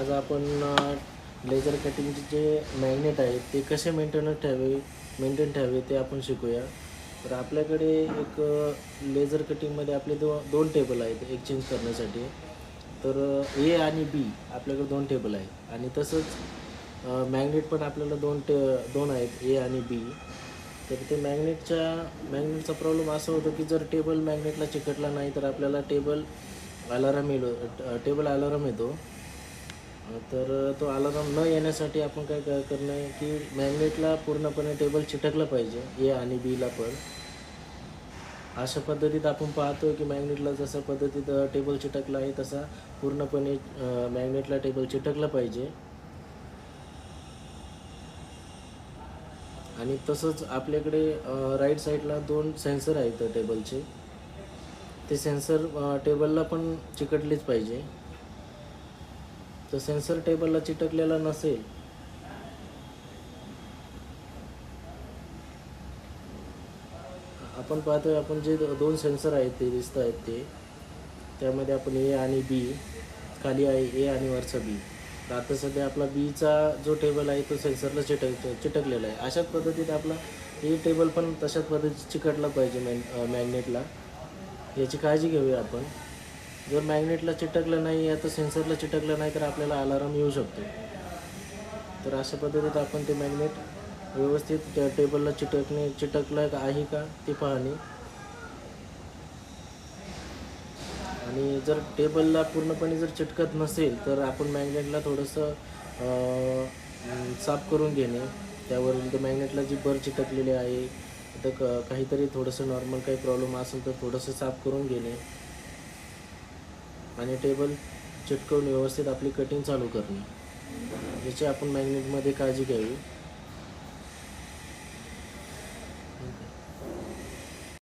आज आपण लेझर कटिंगचे जे मॅग्नेट आहेत ते कसे मेंटेनन्स ठेवावे मेंटेन ठेवावे ते आपण शिकूया. तर आपल्याकडे एक लेझर कटिंगमध्ये आपले दो दोन टेबल आहेत एक्सचेंज करण्यासाठी. तर ए आणि बी आपल्याकडे दोन टेबल आहेत. आणि तसंच मॅग्नेट पण आपल्याला दोन टे दोन आहेत ए आणि बी तर ते मॅग्नेटच्या मॅग्नेटचा प्रॉब्लेम असा होतो की जर टेबल मॅग्नेटला चिकटला नाही तर आपल्याला टेबल अलाराम येलो टेबल अलाराम येतो. तर तो अलाराम न येण्यासाठी आपण काय काय करणं आहे की मॅग्नेटला पूर्णपणे टेबल चिटकलं पाहिजे ए आणि बीला पण. अशा पद्धतीत आपण पाहतो की मॅग्नेटला जसा पद्धतीत टेबल चिटकला आहे तसा पूर्णपणे मॅग्नेटला टेबल चिटकलं पाहिजे. आणि तसंच आपल्याकडे राईट साईडला दोन सेन्सर आहेत टेबलचे ते सेन्सर टेबलला पण चिकटलेच पाहिजे. तर सेन्सर टेबलला चिटकलेला नसेल. आपण पाहतोय आपण जे दोन सेन्सर आहेत ते दिसत आहेत ते. त्यामध्ये आपण ए आणि बी खाली आहे ए आणि वरचा बी तर आता सध्या आपला बीचा जो टेबल आहे तो सेन्सरला चिटक चिटकलेला आहे. अशाच पद्धतीत आपला ए टेबल पण तशाच पद्धतीत चिकटला पाहिजे मॅन मॅग्नेटला याची काळजी घेऊया आपण. जर मॅग्नेटला चिटकलं नाही आहे तर सेन्सरला चिटकलं नाही तर आपल्याला अलाराम येऊ शकतो. तर अशा पद्धतीत आपण ते मॅग्नेट व्यवस्थित त्या टेबलला चिटकणे चिटकलं का आहे का ते पाहणे. आणि जर टेबलला पूर्णपणे जर चिटकत नसेल तर आपण मॅग्नेटला थोडंसं साफ करून घेणे. त्यावरील त्या मॅग्नेटला जी बर चिटकलेली आहे तर क काहीतरी थोडंसं नॉर्मल काही प्रॉब्लेम असेल तर थोडंसं साफ करून घेणे. आणि टेबल चिटकवून व्यवस्थित आपली कटिंग चालू करणे. याची आपण मॅग्नेटमध्ये काळजी घ्यावी.